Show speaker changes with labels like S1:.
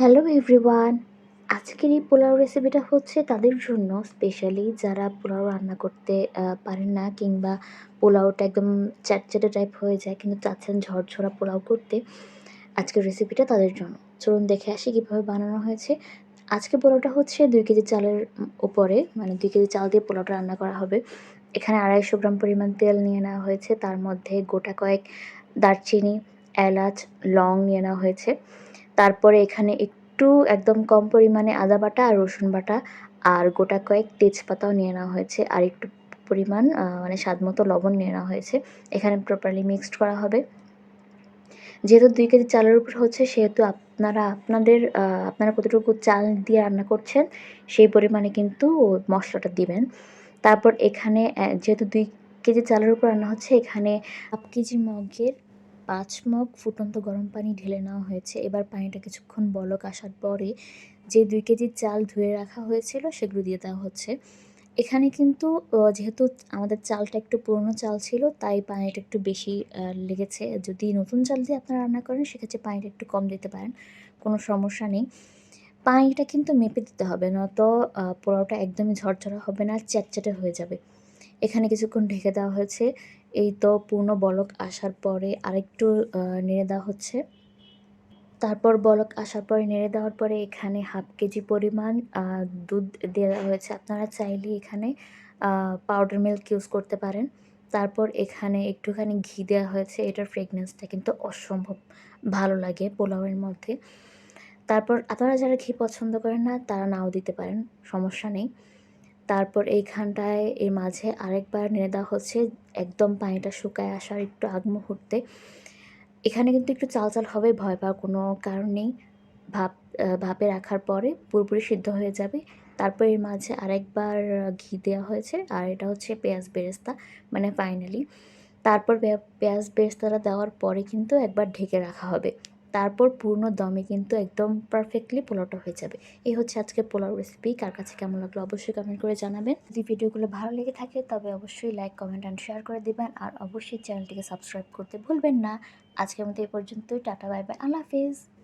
S1: Hello everyone, আজকের এই পোলাও রেসিপিটা হচ্ছে তাদের জন্য স্পেশালি যারা পোলাও রান্না করতে পারেন না কিংবা পোলাওটা একদম চ্যাটচ্যাটে টাইপ হয়ে যায় কিন্তু চাচ্ছেন ঝরঝরা পোলাও করতে, আজকের রেসিপিটা তাদের জন্য। চলুন দেখে আসি কীভাবে বানানো হয়েছে। আজকে পোলাওটা হচ্ছে দুই কেজি চালের উপরে মানে দুই কেজি চাল দিয়ে পোলাওটা রান্না করা হবে। এখানে আড়াইশো গ্রাম পরিমাণ তেল নিয়ে নেওয়া হয়েছে, তার মধ্যে গোটা কয়েক দারচিনি, এলাচ, লং নিয়ে নেওয়া হয়েছে। তারপরে এখানে একটু একদম কম পরিমাণে আদা বাটা আর রসুন বাটা আর গোটা কয়েক তেজপাতাও নিয়ে নেওয়া হয়েছে আর একটু পরিমাণ মানে স্বাদ মতো লবণ নিয়ে নেওয়া হয়েছে। এখানে প্রপারলি মিক্সড করা হবে। যেহেতু দুই কেজি চালের উপর হচ্ছে, সেহেতু আপনারা, আপনাদের আপনারা কতটুকু চাল দিয়ে রান্না করছেন, সেই পরিমাণে কিন্তু মশলাটা দিবেন। তারপর এখানে যেহেতু দুই কেজি চালের উপর রান্না হচ্ছে, এখানে হাফ কেজি মগের পাঁচ মগ ফুটন্ত গরম পানি ঢেলে নেওয়া হয়েছে। এবার পানিটা কিছুক্ষণ বলক আসার পরে যে দুই কেজি চাল ধুয়ে রাখা হয়েছিল সেগুলো দিয়ে দেওয়া হচ্ছে। এখানে কিন্তু যেহেতু আমাদের চালটা একটু পুরনো চাল ছিল, তাই পানিটা একটু বেশি লেগেছে। যদি নতুন চাল দিয়ে আপনারা রান্না করেন, সেক্ষেত্রে পানিটা একটু কম দিতে পারেন, কোনো সমস্যা নেই। পানিটা কিন্তু মেপে দিতে হবে, নয়তো পোলাওটা একদমই ঝরঝরা হবে না, চ্যাটচ্যাটে হয়ে যাবে। এখানে কিছুক্ষণ ঢেকে দেওয়া হয়েছে। এই তো পূর্ণ বলক আসার পরে আরেকটু নেড়ে দেওয়া হচ্ছে। তারপর বলক আসার পরে নেড়ে দেওয়ার পরে এখানে হাফ কেজি পরিমাণ দুধ দেওয়া হয়েছে। আপনারা চাইলে এখানে পাউডার মিল্ক ইউজ করতে পারেন। তারপর এখানে একটুখানি ঘি দেওয়া হয়েছে। এটার ফ্রেগনেন্সটা কিন্তু অসম্ভব ভালো লাগে পোলাওয়ের মধ্যে। তারপর আপনারা যারা ঘি পছন্দ করেন না, তারা নাও দিতে পারেন, সমস্যা নেই। তারপর এইখানটায় এর মাঝে আরেকবার নেড়ে দেওয়া হচ্ছে। একদম পানিটা শুকায় আসার একটু আগ মুহূর্তে। এখানে কিন্তু একটু চাল চাল হবে, ভয় পাওয়ার কোনো কারণ নেই। ভাপ ভাপে রাখার পরে পুরোপুরি সিদ্ধ হয়ে যাবে। তারপর এর মাঝে আরেকবার ঘি দেওয়া হয়েছে। আর এটা হচ্ছে পেঁয়াজ বেরেস্তা মানে ফাইনালি। তারপর পেঁয়াজ বেরেস্তাটা দেওয়ার পরে কিন্তু একবার ঢেকে রাখা হবে। তারপর পূর্ণ দমে কিন্তু একদম পারফেক্টলি পোলাওটা হয়ে যাবে। এই হচ্ছে আজকে পোলাও রেসিপি কার কাছে কেমন লাগল অবশ্যই কমেন্ট করে জানাবেন। যদি ভিডিওগুলো ভালো লেগে থাকে তবে অবশ্যই লাইক কমেন্ট অ্যান্ড শেয়ার করে দেবেন। আর অবশ্যই চ্যানেলটিকে সাবস্ক্রাইব করতে ভুলবেন না। আজকের মতো এই পর্যন্তই, টাটা বাই বাই আল্লাহ হাফিজ।